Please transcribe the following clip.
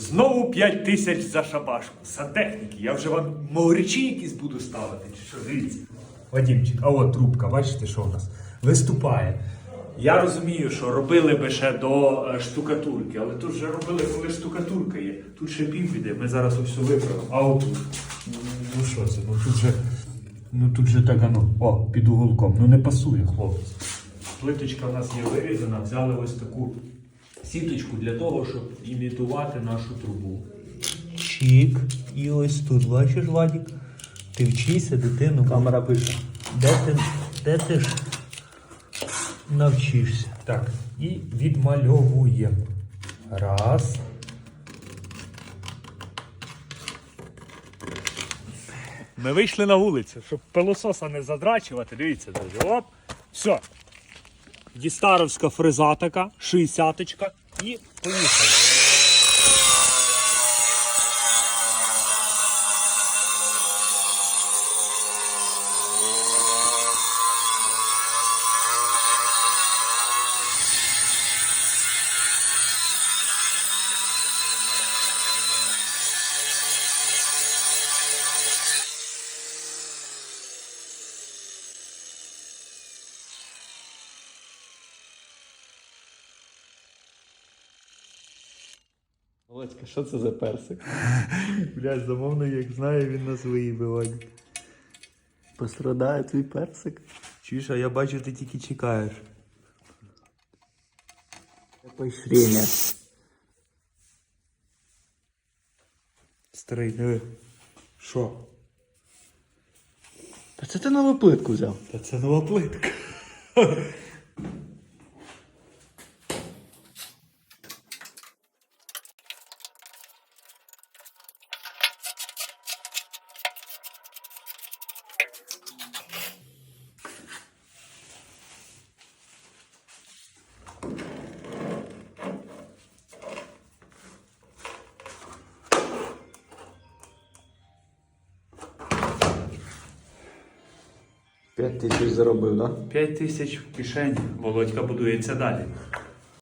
Знову 5 тисяч за шабашку. Сантехніки. Я вже вам могричі якісь буду ставити. Чи що дивіться? Вадімчик, а от трубка, бачите, що у нас? Виступає. Я розумію, що робили би ще до е, штукатурки, але тут вже робили, коли штукатурка є. Тут ще пів піде, ми зараз все виправимо. А отут. Ну, Ну що це? Ну тут же. Ну тут же так, ну, о, під уголком. Ну не пасує, хлопець. Плиточка в нас є вирізана, взяли ось таку сіточку для того, щоб імітувати нашу трубу. Чік. І ось тут, бачиш, Владік? Ти вчися, дитину. Камера пише. Де ти, де ти ж навчишся? Так, і відмальовуємо. Раз. Ми вийшли на вулицю, щоб пилососа не задрачувати. Дивіться, друзі. Оп. Все. Дістаровська фреза така, 60-ка. І поїхали. Володька, що це за персик? Блядь, замовник, як знає, він нас виїбе, Владік. Пострадає твій персик. Чуєш, а я бачу, ти тільки чекаєш. Поощрення. Старий, диви. Що? Та це ти нову плитку взяв. Та це нова плитка. П'ять тисяч заробив, да? 5 тисяч в кишені. Володька будується далі.